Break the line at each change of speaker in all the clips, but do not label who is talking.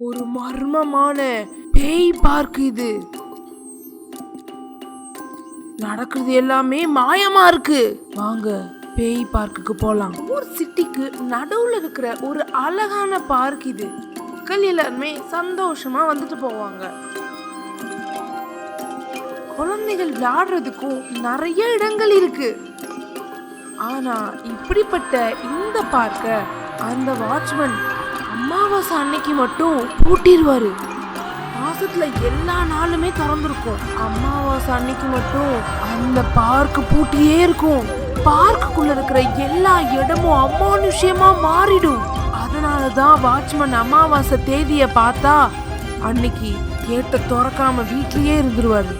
ஒரு மர்மமான பேய் பார்க் இது. நடக்குது எல்லாமே மாயமா இருக்கு. வாங்க பேய் பார்க்குக்கு போலாம். ஒரு சிட்டிக்கு நடுவுல இருக்கிற ஒரு அழகான பார்க் இது. மக்கள் எல்லாருமே சந்தோஷமா வந்துட்டு போவாங்க. குழந்தைகள் விளையாடுறதுக்கும் நிறைய இடங்கள் இருக்கு. ஆனா இப்படிப்பட்ட இந்த பார்க்க அந்த வாட்ச்மேன் அமாவாசை அன்னைக்கு மட்டும் பூட்டிடுவாரு மாசத்துல எல்லா நாளுமே திறந்துருக்கும். அமாவாசை அன்னைக்கு மட்டும் அந்த பார்க் பூட்டியே இருக்கும். பார்க்குள்ள இருக்கிற எல்லா இடமும் அமானுஷ்யமா மாறிடும். அதனாலதான் வாட்ச்மேன் அமாவாசை தேதியை பார்த்தா அன்னைக்கு கேட்ட திறக்காம வீட்லயே இருந்துருவாரு.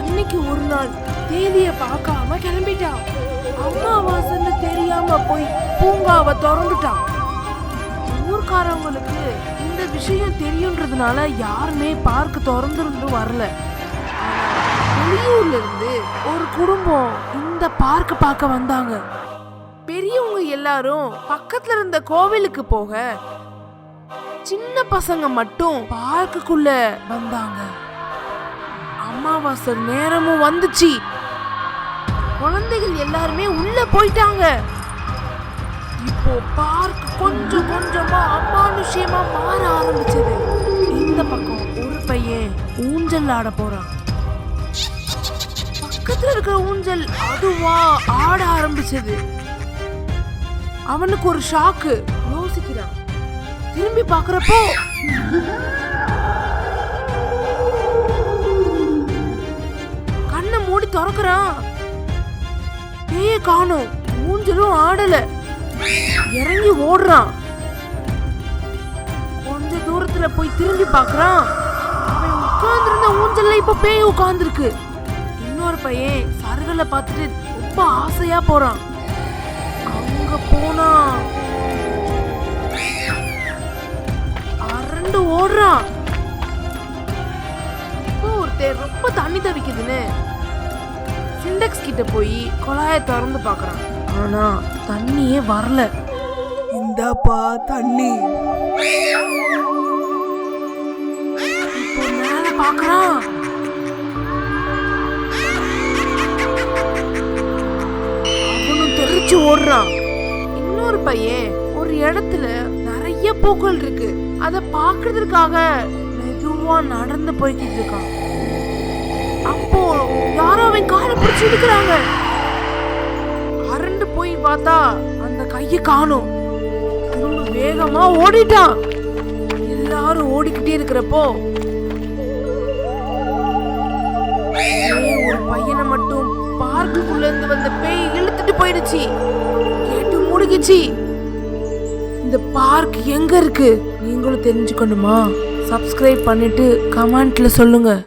அன்னைக்கு ஒரு நாள் தேதியை பார்க்காம கிளம்பிட்டான் அமாவாசைன்னு தெரியாம போய் பூங்காவை திறந்துட்டான் ஊர்க்காரவங்களுக்கு இந்த விஷயம் தெரியுன்றதுனால யாருமே பார்க்க திறந்துருந்து வரல. வெளியூர்ல இருந்து ஒரு குடும்பம் இந்த பார்க்க பார்க்க வந்தாங்க. பெரியவங்க எல்லாரும் பக்கத்துல இருந்த கோவிலுக்கு போக சின்ன பசங்க மட்டும் பார்க்குக்குள்ள வந்தாங்க. அமாவாசை நேரமும் வந்துச்சு. குழந்தைகள் எல்லாருமே உள்ள போயிட்டாங்க. இப்போ பார்க் கொஞ்சம் கொஞ்சமா அமானுஷ்யமா மாற ஆரம்பிச்சது. இந்த பக்கம் ஒரு பையன் ஊஞ்சல் ஆட போறான். பக்கத்துல இருக்கிற ஊஞ்சல் அதுவா ஆட ஆரம்பிச்சது. அவனுக்கு ஒரு ஷாக்கு யோசிக்கிறான். திரும்பி பாக்குறப்போ கண்ணை மூடி திறக்கிறான். பேய காணும். ஊஞ்சலும் ஆடலை. இறங்கி ஓடுறான். கொஞ்ச தூரத்துல போய் திரும்பி பாக்குறான் அவன் உட்கார்ந்திருந்த ஊஞ்சல்ல இப்ப பேய் உட்கார்ந்துருக்கு. இன்னொரு பையன் சருகலை பார்த்துட்டு ரொம்ப ஆசையா போறான். அங்க போனா அரண்டு ஓடுறான். இப்போ ஒருத்தர் ரொம்ப தண்ணி தவிக்குதுன்னு சிண்டெக்ஸ் கிட்ட போய் குழாயை திறந்து பார்க்கறான். ஆனா தண்ணியே வரல.
இந்தாப்பா தண்ணி.
இப்போ மேல பார்க்குறான் அவனும் தெரிச்சு ஓடுறான். இன்னொரு பையன் ஒரு இடத்துல நிறைய பூக்கள் இருக்கு. அத பாக்குறதுக்காக மெதுவா நடந்து போய்கிட்டு இருக்கான். அப்போ யாரோ அவன் காலை பிடிச்சி இழுக்கிறாங்க. போய் பார்த்தா அந்த கையை காணும். திரும்ப வேகமா ஓடிட்டான். எல்லாரும் ஓடிக்கிட்டே இருக்கிறப்போ ஒரு பையனை மட்டும் பார்க்குக்குள்ள இருந்து வந்த பேய் இழுத்துட்டு போயிடுச்சு. கேட்டு மூடிக்கிச்சு இந்த பார்க் எங்க இருக்கு? நீங்களும் தெரிஞ்சுக்கணுமா? சப்ஸ்கிரைப் பண்ணிட்டு கமெண்ட்ல சொல்லுங்க.